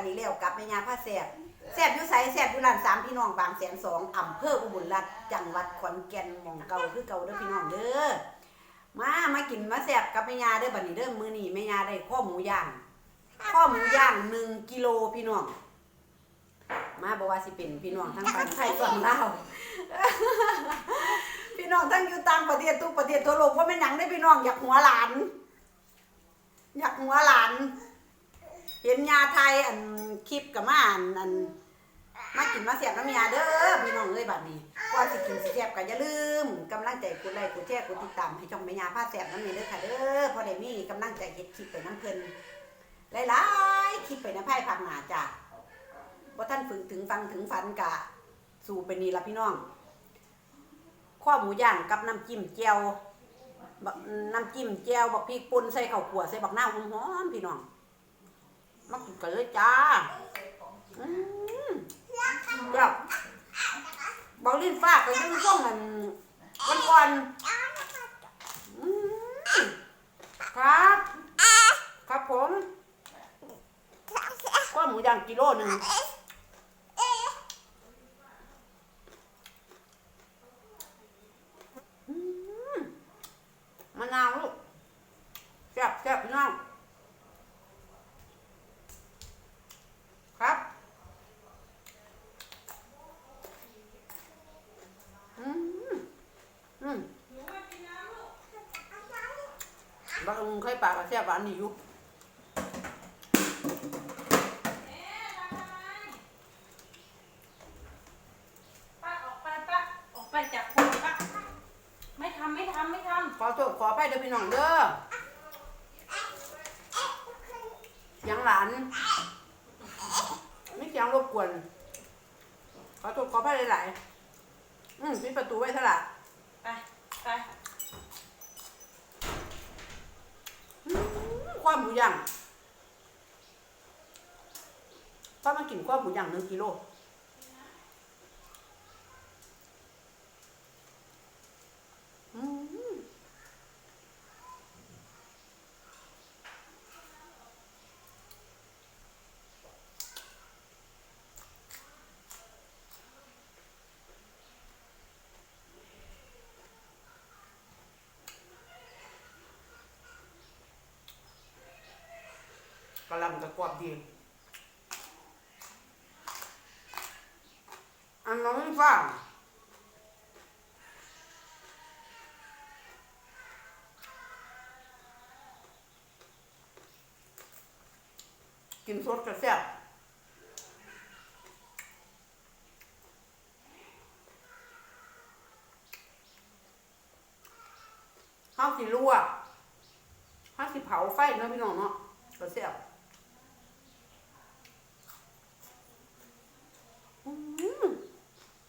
ค่ะนี่แล้วกลับแม่ยาผ้าแสบแสบอยู่ไสแสบอยู่ร้านสามพี่น้องบางแสนสองอำเภออุบลรัตน์จังหวัดขอนแก่นหมองเก่าคือเก่าเด้อพี่น้องเด้อมามากินมาแสบกับแม่ยาเด้อบัดนี้เด้อมื้อนี้แม่ยาได้ข้อหมูย่างข้อหมูย่างหนึ่งกิโลพี่น้องมาบอกว่าสิเป็นพี่น้องทั้งฝั่งไทยฝั่งลาวพี่น้องทั้งอยู่ต่างประเทศทุกประเทศทั่วโลกว่าไม่นหนังได้พี่น้องอยากหัวหลาน อยากหัวหลาน เห็นยาไทยอันคลิปกับมาอันอันมากินมาเสียบน้ำยาเด้อพี่น้องเอ้ยบัดนี้ก่อนสิกินสิแซ่บก็อย่าลืมกำลังใจกดไลค์กดแชร์กดติดตามให้ช่องแม่ยาพาแซ่บน้ำนี้เด้อค่ะเด้อพอได้มีกำลังใจเฮ็ดคลิปไปน้ำเพิ่นหลายๆคลิปไปน้ำไผ่พักหนาจ้ะว่าท่านฝึกถึงฟังถึงฝันกะ สู่ไปนี่ละพี่น้อง ข้อหมูย่างกับน้ำจิ้มแจ่วน้ำจิ้มแจ่วบักพริกป่นใส่ข้าวขั่วใส่บักนาวหอมๆพี่น้อง มากินกันเลยจ้าอืมเดี๋ยวเบอลิ้นฟ้าก็ยังส่งมันวันก่อนอืมครับ ครับผมก็หมูย่างกิโลหนึ่งอืมมะนาวลูกแซ่บแซ่บพี่น้อง ครับ อืม อืม บางเคยปากกับแซ่บหวานนี่อยู่ป้าออกไปป้าออกไปจากครัวป้าไม่ทำไม่ทำไม่ทขอโทษขออภัยเด้อพี่น้องเด้อเสียงหลานไม่เสียงรบกวน ขอโทษขออภัยหลายๆอืมปิดประตูไว้เถอะล่ะำไปไป อืมความหมู ย่างป้ามากินควาวหมูย่างหนึ่งกิโล อืม กำลังกระกรอบดีอันน้องฟังกินสดกระแซ่บข้าวสิลวกข้าวสิเผาไฟนะพี่น้องเนาะกระแซ่บอืม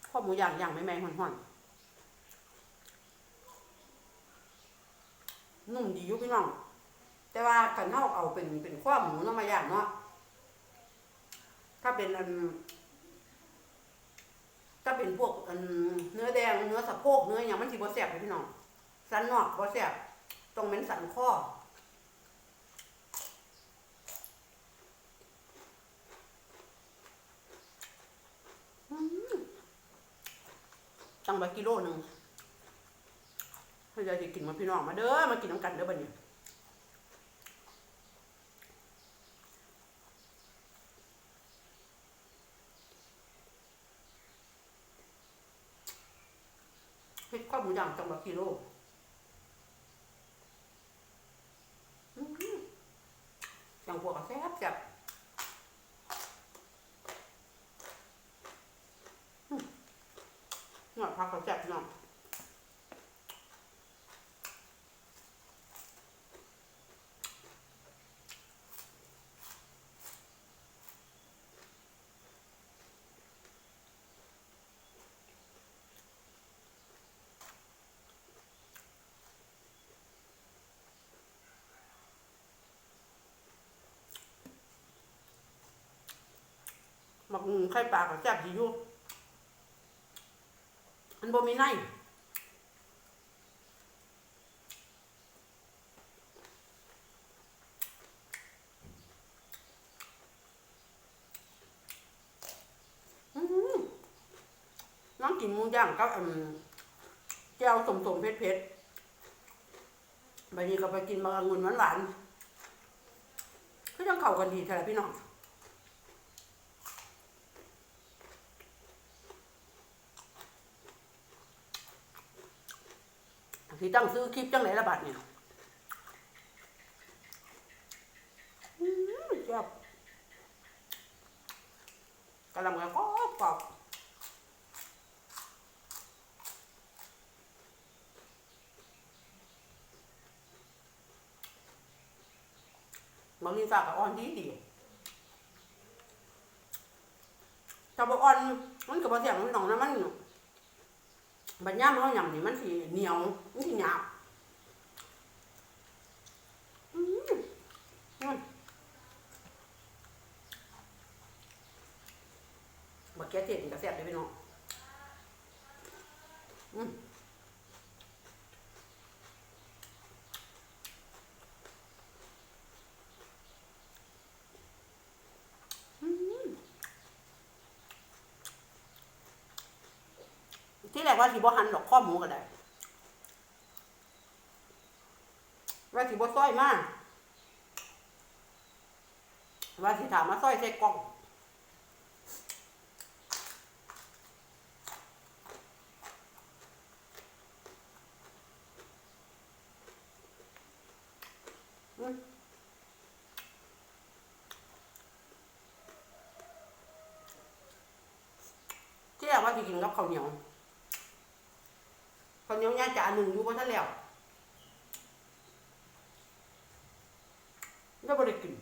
ข้าว หมูย่างย่างไม่แมงห่อนๆนุ่มดีอยู่พี่น้อง แต่ว่ากันเท่าเอาเป็นเป็นข้อหมูเนาะมาย่างเนาะถ้าเป็นอันถ้าเป็นพวกอันเนื้อแดงเนื้อสะโพกเนื้ออย่างมันสิบ่แซ่บเลยพี่น้องสันนอกบ่แซ่บต้องเป็นสันข้อม ตั้งไปกิโลหนึ่งให้ยายสิกินมาพี่น้องมาเด้อมากินน้ำกันเด้อบัดนี้เฮ็ดข้าวหมูย่างจังหวัดกิโลจังพวกก็แซ่บแซ่บอื้อ หน่อยพักก็แซ่บเนาะหมักไข่ปลาก็แซ่บดีอยู่ อันบ่มีไนน้องกินมูย่างก็แก้วสมสมเผ็ดเผ็ดบางทีก็ไปกินบางองุ่นหวานหก็ยังเข้ากันดีแท้พี่น้อง ที่ตั้งซื้อคลิปจังไหนละบัดเนี่ยอืมชอบกำลังกรอบกรอบบางทีฝากกับอ่อนดีดีถ้าบ่อ่อนมันก็บ่เสียงมันหนองนะมัน บัดย่ามเขาหยำนี่มันสีเหนียว มันสีหยาบอืมอืมบักแกเทศนี่ก็แซ่บเลยพี่น้องอืมอืมที่แรกว่าสิบ่หันดอกข้อหมูก็ได้ ว่าสิบ่ซอยมากว่าสิถามมาซอยใส่กล่องที่แรกว่าสิกินกับข้าวเหนียว ข้าวเหนียวย่างจาหนึ่งอยู่บนทะแล้วแล้วบ่ได้กิน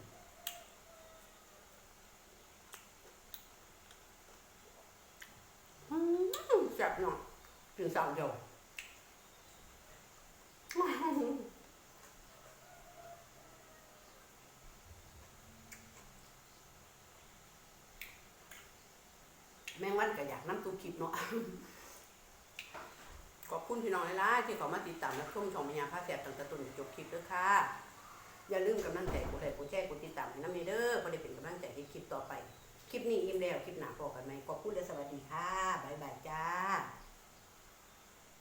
อืมแซ่บเนาะกินสามเดียวแมงวันก็อยากน้ำตุกคลิปเนาะ ขอบคุณพี่น้องหลายๆที่เขามาติดตามและชมช่องมียาผ้าแสบตั้งแต่ต้นจนจบคลิปด้วยค่ะ อย่าลืมกำลังใจกดไลค์กดแชร์กดติดตามให้น้ำมีเด้อเพื่อได้เป็นกำลังใจให้คลิปต่อไป คลิปนี้อิ่มแล้วคลิปหนาพอกันไหมขอบคุณและสวัสดีค่ะบ๊ายบายจ้า